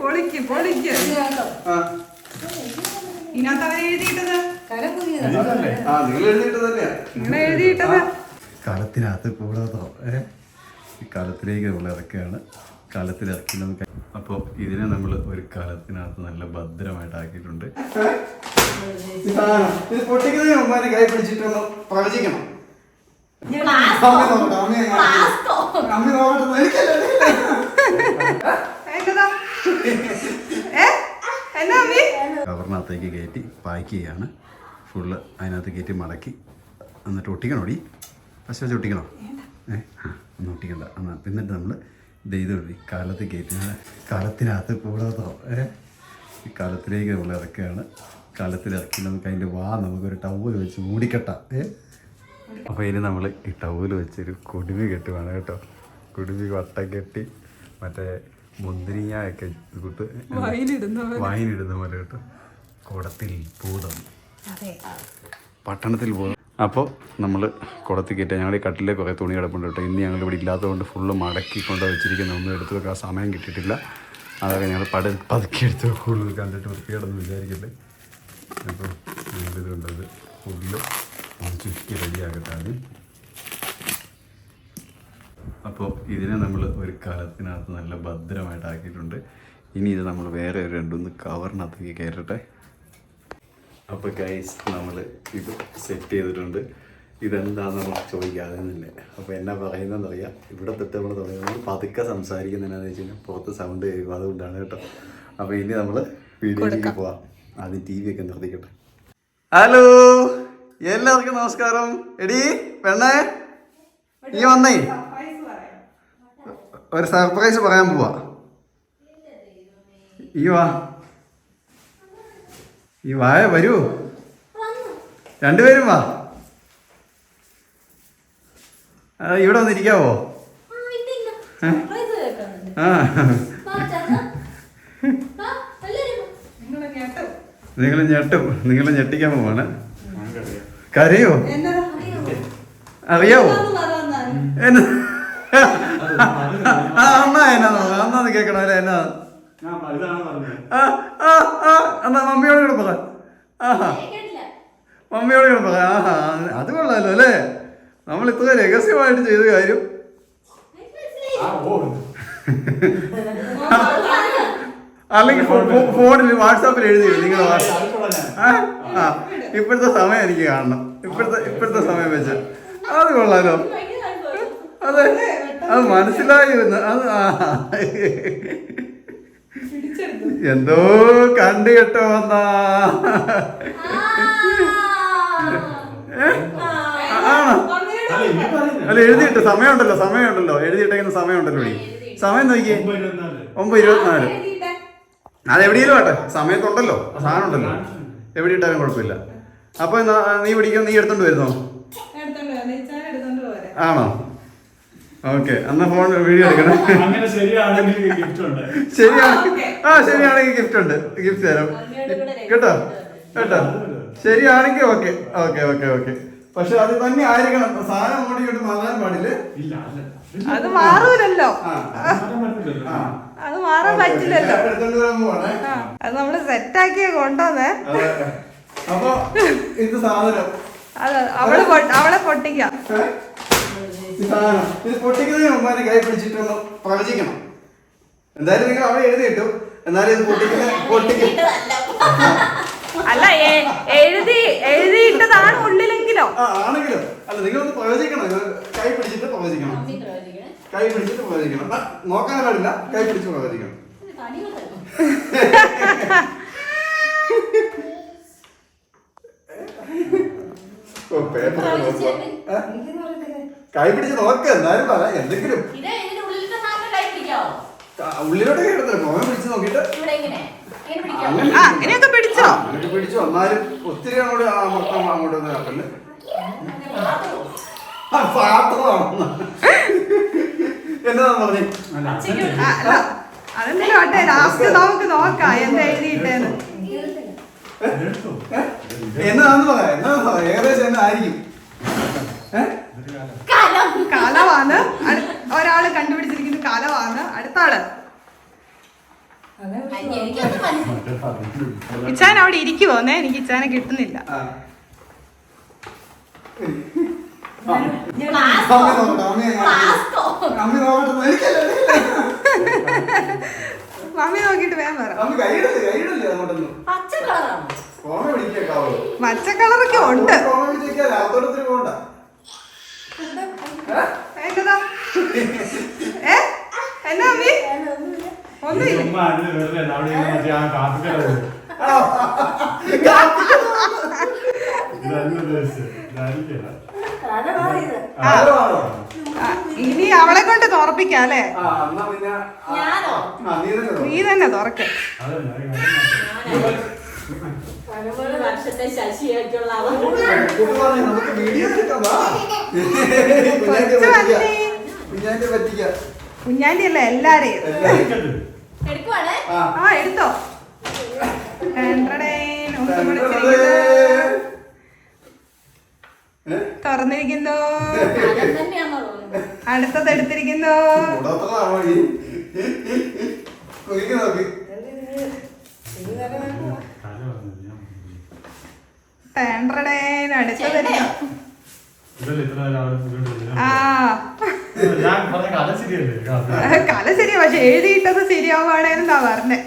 പൊളിക്ക് പൊളിക്ക്. ഇതിനകത്ത് എഴുതിയിട്ടത്? നിങ്ങൾ എഴുതിയിട്ടത് കാലത്തിനകത്ത് കൂടാതോ ഏ? ഈ കാലത്തിലേക്ക് നമ്മൾ ഇറക്കുകയാണ്. കാലത്തിൽ ഇറക്കി നമുക്ക് അപ്പോൾ ഇതിനെ നമ്മൾ ഒരു കാലത്തിനകത്ത് നല്ല ഭദ്രമായിട്ട് ആക്കിയിട്ടുണ്ട്. പൊട്ടിക്കുന്നതിന് മുമ്പാനെ കൈ പിടിച്ചിട്ടൊന്ന് പ്രവചിക്കണം. അമ്മ നോക്കട്ടെ അമ്മ അമ്മ നോക്കട്ടെ എനിക്കല്ലേ എന്നതാ ഏ എന്നാ അമ്മി കവറിനകത്തേക്ക് കയറ്റി പാക്ക് ചെയ്യാണ്. ഫുള്ള് അതിനകത്ത് കയറ്റി മടക്കി. എന്നിട്ട് ഒട്ടിക്കണോടി? പശ വെച്ച് ഒട്ടിക്കണോ? ഏ? ആ ഒന്ന് ഒട്ടിക്കണ്ട. എന്നാൽ എന്നിട്ട് നമ്മൾ ഇത് ചെയ്ത് കാലത്ത് കയറ്റി കാലത്തിനകത്ത് കൂടാത്തോ ഏ? കാലത്തിലേക്ക് നമ്മൾ ഇറക്കുകയാണ്. കാലത്തിൽ ഇറക്കി നമുക്ക് അതിന്റെ വാ നമുക്കൊരു ടവൽ വെച്ച് മൂടിക്കെട്ടാം. ഏ? അപ്പോൾ ഇനി നമ്മൾ ഈ ടവൽ വെച്ചൊരു കൊടുമി കെട്ടുവാണ് കേട്ടോ. കൊടുമി വട്ട കെട്ടി മറ്റേ മുന്തിരിങ്ങയൊക്കെ കൂട്ട്. വൈനിടുന്ന പോലെ കേട്ടോ. കുടത്തിൽ ഭൂതം. അതെ. പട്ടണത്തിൽ പോകും അപ്പോൾ നമ്മൾ കുടത്തി കയറ്റാൻ ഞങ്ങൾ ഈ കട്ടിലെ കുറേ തുണി കിടപ്പുണ്ട് കേട്ടോ. ഇന്ന് ഞങ്ങൾ ഇവിടെ ഇല്ലാത്തതുകൊണ്ട് ഫുള്ള് മടക്കി കൊണ്ട് വെച്ചിരിക്കുന്ന. ഒന്നും എടുത്ത് വെക്കാൻ സമയം കിട്ടിയിട്ടില്ല. അതൊക്കെ ഞങ്ങൾ പട പതുക്കി എടുത്ത് കൂടുതൽ കണ്ടിട്ട് വൃത്തിയാണെന്ന് വിചാരിക്കട്ടെ അപ്പോൾ ഞങ്ങളിത് കണ്ടത് ഫുള്ള് ചുറ്റി റെഡിയാക്കട്ടെ ആദ്യം അപ്പോൾ ഇതിനെ നമ്മൾ ഒരു കാലത്തിനകത്ത് നല്ല ഭദ്രമായിട്ട് ആക്കിയിട്ടുണ്ട് ഇനി ഇത് നമ്മൾ വേറെ ഒരു രണ്ടൊന്ന് കവറിനകത്തേക്ക് കയറട്ടെ അപ്പോൾ ഗൈസ് നമ്മൾ ഇത് സെറ്റ് ചെയ്തിട്ടുണ്ട്. ഇതെന്താന്ന് നമുക്ക് ചോദിക്കാതെ തന്നെ അപ്പോൾ എന്നാ പറയുന്നതെന്ന് അറിയാം ഇവിടെ തൊട്ട് നമ്മൾ തുടങ്ങുന്നത് പതുക്കെ സംസാരിക്കുന്നതിനാന്ന് വെച്ച് കഴിഞ്ഞാൽ പുറത്ത് സൗണ്ട് കേൾക്കും. അതുകൊണ്ടാണ് കേട്ടോ. അപ്പോൾ ഇനി നമ്മൾ വീഡിയോയിലേക്ക് പോവാം. ആദ്യം ടി വി ഒക്കെ നിർത്തിക്കട്ടെ. ഹലോ എല്ലാവർക്കും നമസ്കാരം. എടി പെണ്ണേ. നീ വന്നേ. ഒരു സർപ്രൈസ് പറയാൻ പോവാ. ഈ വാ. ഈ വായ വരൂ. രണ്ടുപേരും വാ. ആ, ഇവിടെ വന്നിരിക്കാവോ? ആ നിങ്ങൾ ഞെട്ടും. നിങ്ങൾ ഞെട്ടിക്കാൻ പോവാണ്. കരയോ? അറിയാവോ? എന്നാ? ആ അമ്മ എന്നാ നോക്കാം. അന്നാന്ന് കേക്കണല്ലേ അല്ലേ എന്നാ? എന്നാ മമ്മിയോട് കൂടെ പറ. ആഹാ മമ്മിയോട് കൂടെ പറ. ആഹാ അത് കൊള്ളാലോ അല്ലേ? നമ്മൾ ഇത്ര രഹസ്യമായിട്ട് ചെയ്ത കാര്യം. അല്ലെങ്കിൽ ഫോണിൽ വാട്സാപ്പിൽ എഴുതി നിങ്ങൾ ആ ആ. ഇപ്പോഴത്തെ സമയം എനിക്ക് കാണണം. ഇപ്പോഴത്തെ ഇപ്പോഴത്തെ സമയം വെച്ച. അത് കൊള്ളാലോ. അതെ. അത് മനസ്സിലായി. അത് ആ. എന്തോ കണ്ടു കേട്ടോ വന്നാ. അല്ല എഴുതിയിട്ട് സമയമുണ്ടല്ലോ സമയമുണ്ടല്ലോ. എഴുതിയിട്ടേക്കുന്ന സമയമുണ്ടല്ലോ സമയം നോക്കിയേ. ഒമ്പത് ഇരുപത്തിനാല്. അത് വേട്ടെ ആട്ടെ. സമയത്തുണ്ടല്ലോ. സാധനം ഉണ്ടല്ലോ എവിടെ ഇട്ടാലും കുഴപ്പമില്ല. അപ്പൊ നീ പിടിക്കും? നീ എടുത്തോണ്ട് വരുന്നോ? ആണോ? ഓക്കെ എന്നാ ഫോൺ വീഡിയോ എടുക്കണം അങ്ങനെ ശരിയാണെങ്കിൽ ഗിഫ്റ്റ് ഉണ്ട്. ശരിയാണ് ആ, ആ ശരിയാണെങ്കിൽ ഗിഫ്റ്റ് ഉണ്ട്. ഗിഫ്റ്റ് തരാം. കേട്ടോ? കേട്ടോ? ശരിയാണെങ്കിൽ ഓക്കെ ഓക്കെ ഓക്കെ ഓക്കെ പക്ഷെ അത് തന്നെ ആയിരിക്കണം. സാധനം അങ്ങോട്ട് ഇങ്ങോട്ട് മാറാൻ പാടില്ല. ഇല്ല അല്ല. അത് മാറൂലല്ലോ. അത് മാറാൻ പറ്റില്ലല്ലോ. അത് നമ്മൾ സെറ്റാക്കിയ കൊണ്ടുവന്നേ. അപ്പൊ ഇത് സാധനം. അത് അവൾ അവളെ പൊട്ടിക്കാം. ഇത് പൊട്ടിക്കുന്നതിന് മുമ്പാനെ കൈ പിടിച്ചിട്ടൊന്ന് പ്രവചിക്കണം എന്തായാലും നിങ്ങൾ അവിടെ എഴുതിയിട്ടു എന്നാലും ഇത് പൊട്ടിക്കുന്ന പൊട്ടിക്കും. അല്ല എഴുതി എഴുതിയിട്ടതാണ് ഉള്ളിലെങ്കിലോ? ആ ആണെങ്കിലും. അല്ല നിങ്ങളൊന്ന് പ്രവചിക്കണം കൈ പിടിച്ചിട്ട് പ്രവചിക്കണം കൈ പിടിച്ചിട്ട് പ്രവചിക്കണം നോക്കാൻ പാടില്ല കൈ പിടിച്ച് പ്രവചിക്കണം ഓ, പേപ്പർ? കൈ പിടിച്ച് നോക്ക് എന്നാലും പറ എന്തെങ്കിലും. ഉള്ളിലോട്ട് എടുത്തില്ല മോനെ പിടിച്ച് നോക്കിയിട്ട്. അങ്ങനെ ആ അങ്ങനെയൊക്കെ പിടിച്ചോ? എന്നാലും ഒത്തിരി അങ്ങോട്ട് അങ്ങോട്ട് ഒന്ന് ആക്കല്ലേ ആ, പാത്രമാണ് എന്നതാ പറഞ്ഞേ അല്ല, ആ, അല്ല അതെന്തെങ്കിലും ആട്ടെ ലാസ്റ്റ് നമുക്ക് നോക്കാം എന്താ എഴുതിയിട്ടേന്ന്. അതെടുത്തോ? എന്നതാന്ന് പറയാ എന്നതാന്ന് പറയാ ഏകദേശം എന്നായിരിക്കും. ഏ? കലവാണ്. ഒരാൾ ഒരാൾ കണ്ടുപിടിച്ചിരിക്കുന്നത് കലവാണ്. അടുത്ത ആൾ ഇച്ചാൻ അവിടെ ഇരിക്കുവോന്നേ എനിക്ക് ഇച്ചാനെ കിട്ടുന്നില്ല. മമ്മി നോക്കിട്ട് വേഗം പറ. പച്ചക്കളറൊക്കെ പച്ച കളറൊക്കെ ഉണ്ട്. എന്നതാ ഏ? എന്നാ അമ്മി? ഇനി അവളെ കൊണ്ട് തുറപ്പിക്കാം അല്ലേ? ആ എന്നാ ഞാനോ? നീ തന്നെ തുറക്ക്. പതിമൂന്ന് വർഷത്തെ ശശിയായിട്ടുള്ള നമുക്ക് വീഡിയോ പറ്റിക്ക. കുഞ്ഞാന്റെ അല്ല എല്ലാരെയും. എടുക്കുവാണേ ആ. എടുത്തോ? തുറന്നിരിക്കുന്നു. അടുത്തത് എടുത്തിരിക്കുന്നു. നോക്ക്. തല വന്നു, ഞാൻ ടേൻടടേൻ, അടുത്തത് ആ. കല ശരിയാ പക്ഷെ എഴുതിയിട്ടത് ശരിയാവുകയാണെന്നാ പറഞ്ഞേ.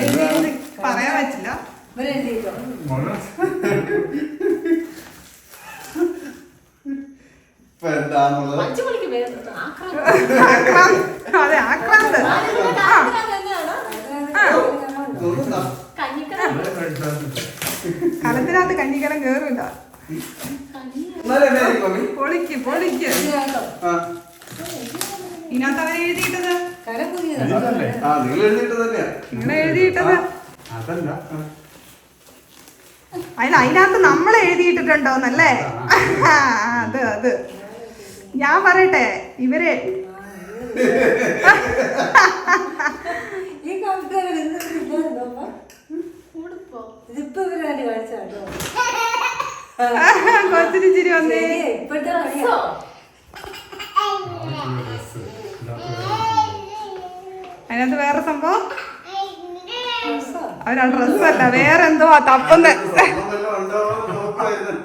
എഴുതി. പറയാൻ പറ്റില്ല. അതെ ആക്രാന്ത് ആ ആ ഒന്നും ന- കഞ്ഞിക്കട ഇവിടെ കഴിച്ചാൽ കഞ്ഞിക്കലം കേറില്ല പൊളിക്ക്. ഇതിനകത്ത് എഴുതിയിട്ടത്? നിങ്ങൾ അതിന് അതിനകത്ത് നമ്മൾ എഴുതിയിട്ടിട്ടുണ്ടോന്നല്ലേ അത് അത്. ഞാൻ പറയട്ടെ ഇവരെ ഈ ചിരി വന്നേ. ഇപ്പോഴത്തെ ഡ്രസ്സോ ഡ്രസ് അതിനകത്ത് വേറെ സംഭവം? അവരാ ഡ്രസ്സല്ല അല്ല വേറെ എന്തോ നോക്കുവായിരുന്നു.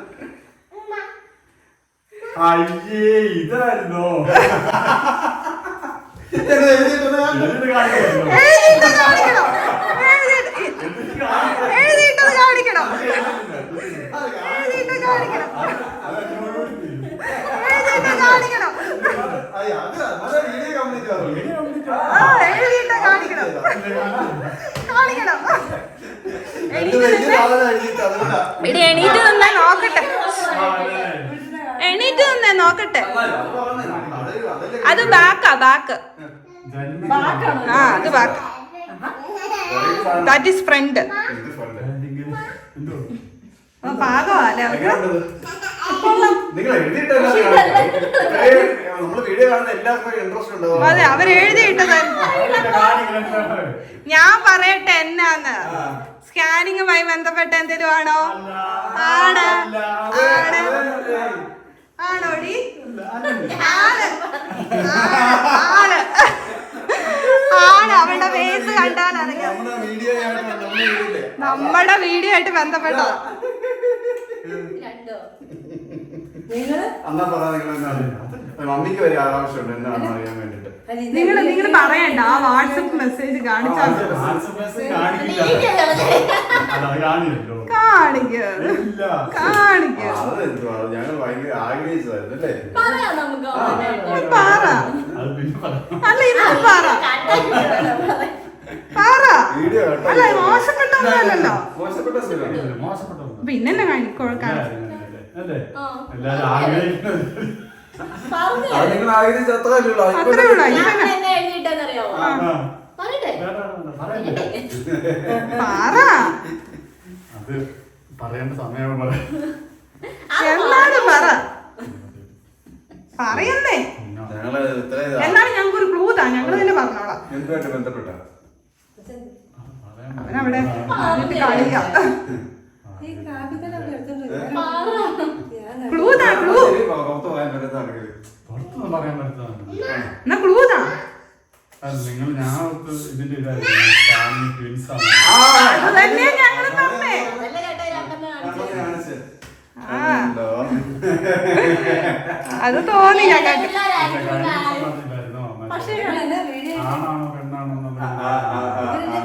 അയ്യേ ഇതായിരുന്നോ? കാണിക്കണോ. കാണിക്കണം. എഴുതിയിട്ട് കാണിക്കണം? എഴുതിയിട്ട് കാണിക്കണം? കാണിക്കണം? ആ എഴുതിയിട്ട്. എടി എണീറ്റ് നിന്നേ നോക്കട്ടെ. എണീറ്റ് നിന്നേ നോക്കട്ടെ. അത് ബാക്കാ ബാക്ക്. ആ അത് ബാക്ക്. ദാറ്റ് ഈസ് ഫ്രണ്ട് അതെ അവർ എഴുതിയിട്ടത്. കാണിക്കണം ഞാൻ പറയട്ടെ എന്നാന്ന്. സ്കാനിങ്ങുമായി ബന്ധപ്പെട്ട എന്തെങ്കിലും ആണോ? ആണ്. ആണ്. ആണോടി? ആണ്. ആണ്. ആണ്. അവളുടെ ഫേസ് കണ്ടാൽ അറിയാം. നമ്മുടെ വീഡിയോ ആയിട്ട് ബന്ധപ്പെട്ടതാ. മമ്മിക്ക് വരെ ആവശ്യമുണ്ട് എന്താണെന്ന് അറിയാൻ വേണ്ടിട്ട്. നിങ്ങൾ നിങ്ങൾ പറയണ്ട ആ വാട്സപ്പ് മെസ്സേജ് കാണിച്ചാൽ അല്ലേ പിന്നെ പറയാം അല്ല. എല്ലാരും ആഗ്രഹിക്കുന്നത്. നിങ്ങൾ ആഗ്രഹിച്ച അത്ര അത് പറയേണ്ട സമയം എന്നാണ് പറ? പറയുന്നേ. എന്നാണ് ഞങ്ങൾക്ക് ഒരു ക്ലൂ താ. ഞങ്ങൾ തന്നെ പറഞ്ഞോളാം. എന്തുമായിട്ട് ബന്ധപ്പെട്ട? അവനവിടെ കളിയാ ഈ കാപ്പിക്കട അവിടെ എടുത്തോണ്ട് വരും. പറ ഞാൻ ക്ലൂ താ ക്ലൂ ശരി, പുറത്ത് പോകാൻ പറ്റുന്നതാണെങ്കിൽ പുറത്തൊന്നും പറയാൻ ക്ലൂ താ അത് നിങ്ങൾ ഞാൻ ഇതിന്റെ ഇതായിരുന്നു ട്വിൻസ് ആണ് അത് തോന്നി ഞങ്ങൾക്ക് പക്ഷേ ആണാണോ പെണ്ണാണോ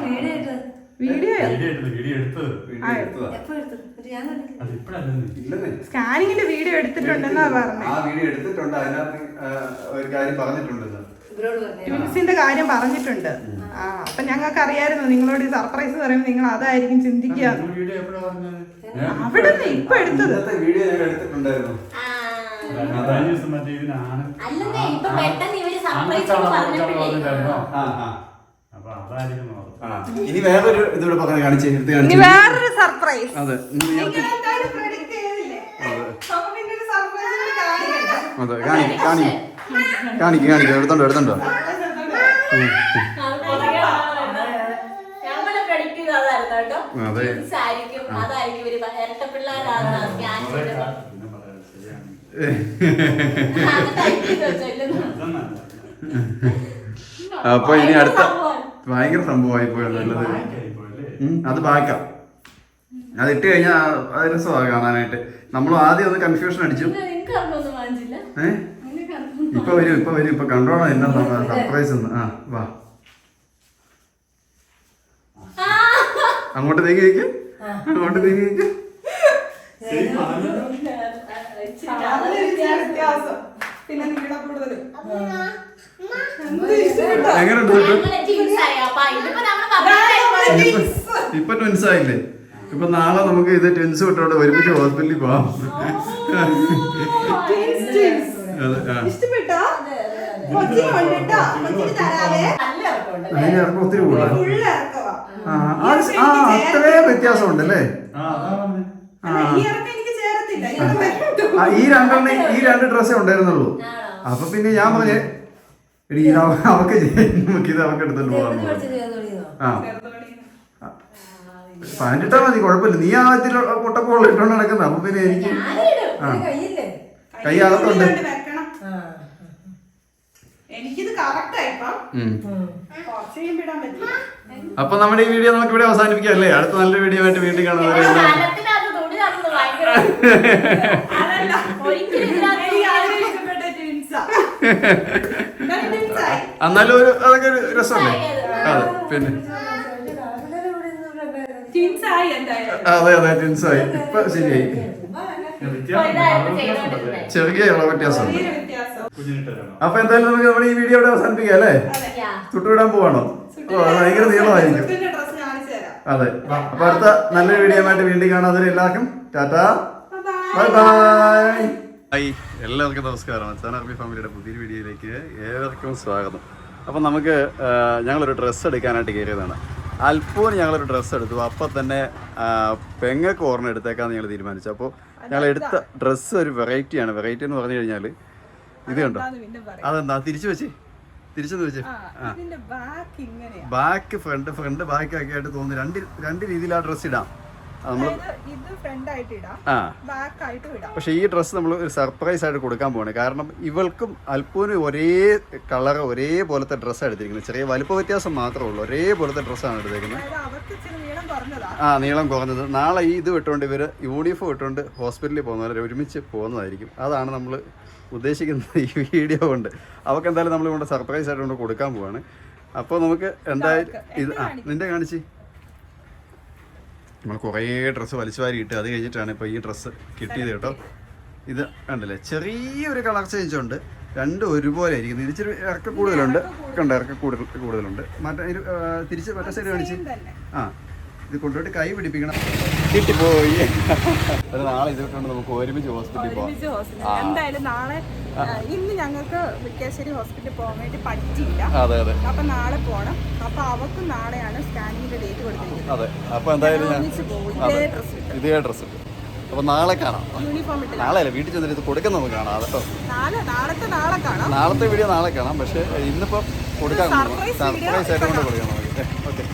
വീഡിയോ? വീഡിയോ ഞാൻ സ്കാനിങ്ങിന്റെ വീഡിയോ എടുത്തിട്ടുണ്ടെന്നാ പറഞ്ഞത് ആ വീഡിയോ എടുത്തിട്ടുണ്ട്. അതിനകത്ത് ആ, ഒരു കാര്യം പറഞ്ഞിട്ടുണ്ടെന്ന്. ട്വിൻസിന്റെ കാര്യം പറഞ്ഞിട്ടുണ്ട്. ആ അപ്പൊ ഞങ്ങൾക്ക് അറിയായിരുന്നു നിങ്ങളോട് ഈ സർപ്രൈസ് പറയുമ്പോൾ നിങ്ങൾ അതായിരിക്കും ചിന്തിക്കുക. വീഡിയോ എപ്പോഴാ പറഞ്ഞത്? അവിടെ നിന്ന് ഇപ്പൊ എടുത്തത്. വീഡിയോ ഞങ്ങൾ എടുത്തിട്ടുണ്ടായിരുന്നു. അല്ലെന്നേ ഇപ്പൊ പെട്ടെന്ന് ഇവർ സർപ്രൈസ് പറഞ്ഞപ്പോഴേ ഇനി വേറൊരു ഇതിവിടെ പറഞ്ഞ് കാണിച്ചു എടുത്ത് ഇനി വേറൊരു സർപ്രൈസ് അതെ അതെ. കാണിക്കും. കാണിക്കും കാണിക്കും. കാണിക്കും എടുത്തോണ്ടോ എടുത്തോണ്ടോ. അതെ. അപ്പൊ ഇനി അടുത്ത. ഭയങ്കര സംഭവമായി പോയത് നല്ലത് ബാക്കായിപ്പോയല്ലേ? ഉം, അത് ബാക്കാം. അത് ഇട്ട് കഴിഞ്ഞാൽ അത് രസമാണ് കാണാനായിട്ട്. നമ്മൾ ആദ്യം ഒന്ന് കൺഫ്യൂഷൻ അടിച്ചു? ഏഹ് ഇപ്പൊ വരും ഇപ്പൊ വരും. ഇപ്പൊ കണ്ടോണം എന്നാ സർപ്രൈസ് ഒന്ന് ആ വാ. അങ്ങോട്ട് നീങ്ങി വയ്ക്കും അങ്ങോട്ട് നീങ്ങി വയ്ക്കും എങ്ങനെ ആണല്ലോ. ഇച്ചിരി colour വ്യത്യാസം പിന്നെ നീളം കൂടുതലും എങ്ങനെയുണ്ട് തൊട്ട് ഞങ്ങൾ twins ആയി. അപ്പൊ ഇതിപ്പോ നമ്മൾ പറഞ്ഞില്ലേ, ഇപ്പൊ ഇപ്പൊ ട്വിൻസ് ആയില്ലേ? ഇപ്പൊ നാളെ നമുക്ക് ഇത് ട്വിൻസ് വിട്ടോണ്ട് ഒരുമിച്ച് ഹോസ്പിറ്റലിൽ പോവാം. അതെ വ്യത്യാസമുണ്ടല്ലേ. അതിന് ഇറക്കം ഒത്തിരി കൂടുതൽ ആ ഈ രണ്ടെണ്ണ ഈ രണ്ട് ഡ്രസ്സേ ഉണ്ടായിരുന്നുള്ളൂ? അപ്പൊ പിന്നെ ഞാൻ പറഞ്ഞേ എടി അവക്ക് നമുക്ക് ഇത് അവക്ക് എടുത്തോണ്ട് പോകാൻ? ആ. പാന്റ് ഇട്ടാ മതി കുഴപ്പമില്ല. നീ ആ ഇത്തിരി പൊട്ടക്കോളം ഇട്ടോണ്ട് നടക്കുന്നത്. അപ്പൊ പിന്നെ എനിക്ക്. ആ. കൈ അകത്തുണ്ട്. അപ്പൊ നമ്മുടെ ഈ വീഡിയോ നമുക്ക് ഇവിടെ അവസാനിപ്പിക്കാം അല്ലേ അടുത്ത നല്ല വീഡിയോ ആയിട്ട് വീണ്ടും കാണുന്നത്. എന്നാലും ഒരു അതൊക്കെ ഒരു രസമല്ലേ? അതെ പിന്നെ. അതെ അതെ ടിൻസായി ഇപ്പൊ ശരിയായി. ചെറിയ വ്യത്യാസം? അപ്പൊ എന്തായാലും നമുക്ക് നമ്മൾ ഈ വീഡിയോ ഇവിടെ അവസാനിപ്പിക്കാം അല്ലേ. ചുട്ടുവിടാൻ പോവാണോ. ഓ അത് ഭയങ്കര നീളമായിരിക്കും അതെ. അപ്പൊ അടുത്ത നല്ലൊരു വീഡിയോ ആയിട്ട് വീണ്ടും കാണാതെ എല്ലാവർക്കും ടാറ്റാ. Bye bye hi. എല്ലാവർക്കും നമസ്കാരം. അച്ചാനർമി ഫാമിലിയുടെ പുതിയൊരു വീഡിയോയിലേക്ക് ഏവർക്കും സ്വാഗതം. അപ്പം നമുക്ക് ഞങ്ങളൊരു ഡ്രസ്സ് എടുക്കാനായിട്ട് കയറിയതാണ്. അല്പൂന് ഞങ്ങളൊരു ഡ്രസ്സ് എടുത്തു. അപ്പം തന്നെ പെങ്ങൾക്ക് ഓർമ്മ എടുത്തേക്കാന്ന് ഞങ്ങൾ തീരുമാനിച്ചു. അപ്പോൾ ഞങ്ങൾ എടുത്ത ഡ്രസ്സ് ഒരു വെറൈറ്റിയാണ് വെറൈറ്റി എന്ന് പറഞ്ഞു കഴിഞ്ഞാൽ ഇത് കണ്ടോ? അതെന്താ? തിരിച്ചു വെച്ചേ. തിരിച്ചെന്ന് വെച്ചേ. ബാക്ക് ഫ്രണ്ട് ഫ്രണ്ട് ബാക്ക് ഒക്കെ ആയിട്ട് തോന്നുന്നു. രണ്ട് രണ്ട് രീതിയിൽ ആ ഡ്രസ്സ് ഇടാം. നമ്മൾ ആ. പക്ഷേ ഈ ഡ്രസ്സ് നമ്മൾ ഒരു സർപ്രൈസ് ആയിട്ട് കൊടുക്കാൻ പോവാണ്. കാരണം ഇവൾക്കും അല്പൂനും ഒരേ കളർ ഒരേ ഒരേപോലത്തെ ഡ്രസ്സാണ് എടുത്തിരിക്കുന്നത്. ചെറിയ വലുപ്പ വ്യത്യാസം മാത്രമേ ഉള്ളൂ. ഒരേ ഒരേപോലത്തെ ഡ്രസ്സാണ് കുറഞ്ഞതാ. ആ നീളം കുറഞ്ഞത്. നാളെ ഈ ഇത് വിട്ടുകൊണ്ട് ഇവർ യൂണിഫോം ഇട്ടുകൊണ്ട് ഹോസ്പിറ്റലിൽ പോകുന്നവർ ഒരുമിച്ച് പോകുന്നതായിരിക്കും. അതാണ് നമ്മൾ ഉദ്ദേശിക്കുന്നത് ഈ വീഡിയോ കൊണ്ട്. അവർക്ക് എന്തായാലും നമ്മൾ കൊണ്ട് സർപ്രൈസ് ആയിട്ട് കൊണ്ട് കൊടുക്കാൻ പോവാണ്. അപ്പോൾ നമുക്ക് എന്തായാലും ഇത് ആ നിന്റെ കാണിച്ച്. നമ്മൾ കുറേ ഡ്രസ്സ് വലിച്ചു വാരി ഇട്ട് അത് കഴിഞ്ഞിട്ടാണ് ഇപ്പോൾ ഈ ഡ്രസ്സ് കിട്ടിയത് കേട്ടോ. ഇത് കണ്ടില്ലേ? ചെറിയൊരു കളർ ചേഞ്ച് ഉണ്ട്. രണ്ടും ഒരുപോലെ ആയിരിക്കും ഇച്ചിരി ഇറക്ക കൂടുതലുണ്ട്. കണ്ട ഇറക്ക കൂടുതൽ കൂടുതലുണ്ട്. മറ്റേ തിരിച്ച് മറ്റേ സൈഡ് കാണിച്ച്. ആ ഇത് കൊണ്ടുപോയിട്ട് കൈ പിടിപ്പിക്കണം. കിട്ടിപ്പോയി ഒരു നാളെ ഇത് വിട്ടുകൊണ്ട് നമുക്ക് ഒരുമിച്ച് ഹോസ്പിറ്റലിൽ പോകാം ഒരുമിച്ച് ഹോസ്പിറ്റൽ എന്തായാലും നാളെ ഇന്ന് ഞങ്ങൾക്ക് വിക്കാശ്ശേരി ഹോസ്പിറ്റലിൽ പോകാൻ വേണ്ടി പറ്റിയില്ല. അതെ അതെ. അപ്പൊ നാളെ പോണം. അപ്പൊ അവക്കും നാളെയാണ് സ്കാനിങ്ങിന്റെ ഡേറ്റ് കൊടുത്തിരിക്കുന്നത്. അതെ. അപ്പോൾ എന്തായാലും ഒന്നിച്ച് പോകും ഇതേ ഡ്രസ് ഇട്ട്. ഇതേ ഡ്രസ്സ് അപ്പോൾ നാളെ കാണാം. നാളെ അല്ല വീട്ടിൽ ചെന്നിട്ട് ഇത് കൊടുക്കുന്ന നമുക്ക് കാണാം. കേട്ടോ നാളെ നാളത്തെ നാളെ കാണാം. നാളത്തെ വീഡിയോ നാളെ കാണാം. പക്ഷെ ഇന്നിപ്പോ കൊടുക്കാൻ സർപ്രൈസ് ആയിട്ട് കൊണ്ട് കൊടുക്കാം നമുക്ക് ഓക്കെ.